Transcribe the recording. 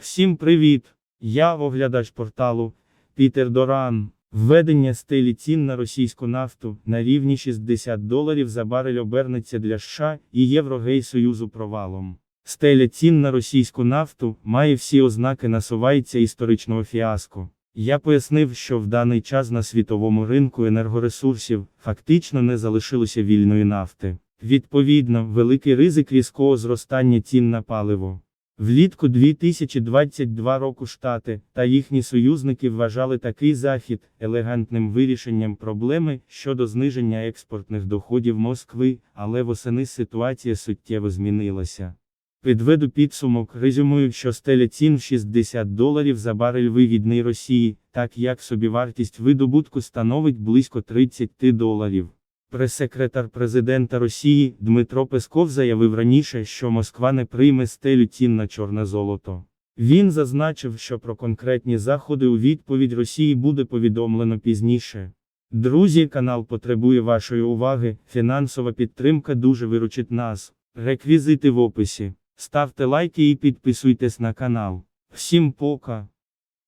Всім привіт! Я оглядач порталу Пітер Доран. Введення стелі цін на російську нафту на рівні 60 доларів за барель обернеться для США і Єврогей-Союзу провалом. Стеля цін на російську нафту має всі ознаки насувається історичного фіаско. Я пояснив, що в даний час на світовому ринку енергоресурсів фактично не залишилося вільної нафти. Відповідно, великий ризик різкого зростання цін на паливо. Влітку 2022 року Штати та їхні союзники вважали такий захід елегантним вирішенням проблеми щодо зниження експортних доходів Москви, але восени ситуація суттєво змінилася. Підведу підсумок, резюмую, що стеля цін в 60 доларів за барель вигідний Росії, так як собівартість видобутку становить близько 30 доларів. Прес-секретар президента Росії Дмитро Песков заявив раніше, що Москва не прийме стелю цін на чорне золото. Він зазначив, що про конкретні заходи у відповідь Росії буде повідомлено пізніше. Друзі, канал потребує вашої уваги, фінансова підтримка дуже виручить нас. Реквізити в описі. Ставте лайки і підписуйтесь на канал. Всім пока!